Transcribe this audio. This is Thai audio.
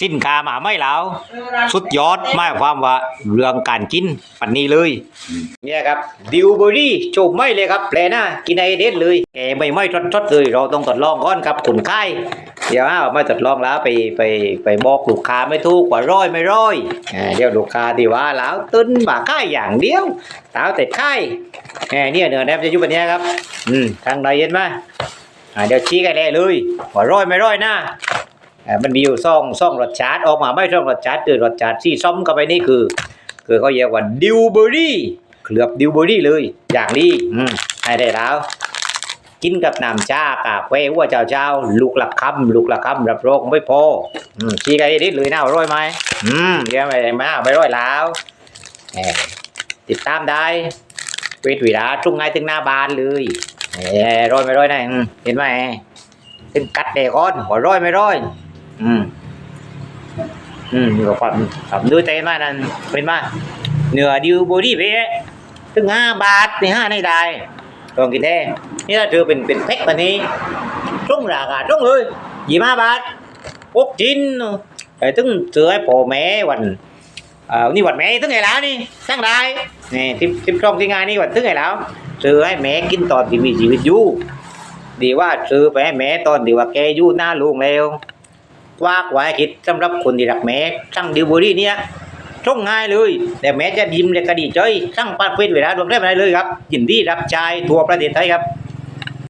สินค้ามาไม่แล้ว สุดยอดหมายความว่าเรื่องการกินปันนี้เลย เนี่ยครับดิวเบอรี่โฉบไม่เลยครับแปลหน้ากินไอเด็ดเลยแกไม่ไม่ทดทดเลย เราต้องทดลองก่อนครับขุนค่ายเดี๋ยวอ้าวไม่ทดลองแล้วไปไปไปบอกลูกค้าไม่ถูกว่าร้อยไม่ร้อยอ่าเดี๋ยวลูกค้าที่ว่าแล้วตึ้นบ่าค่ายอย่างเดียวสาวแต่ค่ายแหมเนี่ยเนื้อแนบจะอยู่แบบเนี้ยครับ อืมทางใดเห็นไหมอ่าเดี๋ยวชี้กันได้เลยว่าร้อยไม่ร้อยนะอ่า มันมีอยู่ซ่องซ่องรสชาติออกมาไม่ซ่องรสชาติคือรสชาติที่ซ้อมเข้าไปนี่คือ คือเขาเรียกว่าดิวเบอรี่เคลือบดิวเบอรี่เลยอย่างนี้อืมให้ได้แล้วกินกับน้ำชากาแฟหัวเจ้าเจ้าลูกละคำลูกละคำรับรองไม่พออืมชี้กันนิดเลยนะอร่อยไหมอืมเดี๋ยวไปมาไปร้อยแล้วแหมติดตามได้เวทวิราตรงไงถึงหน้าบานเลยแหมร้อยไม่ร้อยนะเห็นไหมถึงกัดเด็กอ่อนหัวร้อยไม่ร้อย อืม อืมมีความความดูใจมากนั่นเป็นว่าเนื้อดิวบอดี้ไปถึงห้าบาทในห้าในได้ลองกินได้นี่ถ้าเธอเป็นเป็นแพ็คแบบนี้ trung ราคา trung เลยยี่ห้าบาทหกชิ้นแต่ถึงซื้อให้พ่อแม่วันอ่อนี่วันแม่ถึงไงแล้วนี่ตั้งได้นี่ทิปทิปช่องที่งานนี่วันถึงไงแล้วซื้อให้แม่กินตอนที่มีชีวิตอยู่ดีว่าซื้อไปให้แม่ตอนที่ว่าแกอยู่หน้าลุงแล้ว ว่ากไว้คิดสำหรับคนที่รักแม่สั่งดิวบุรี่เนี่ยช่องง่ายเลย แต่แม่จะยิ้มและกระดีใจสั่งปาดเฟ้นเวลาดวงได้ไม่ได้เลยครับยินดีรับใช้ทั่วประเทศไทยครับ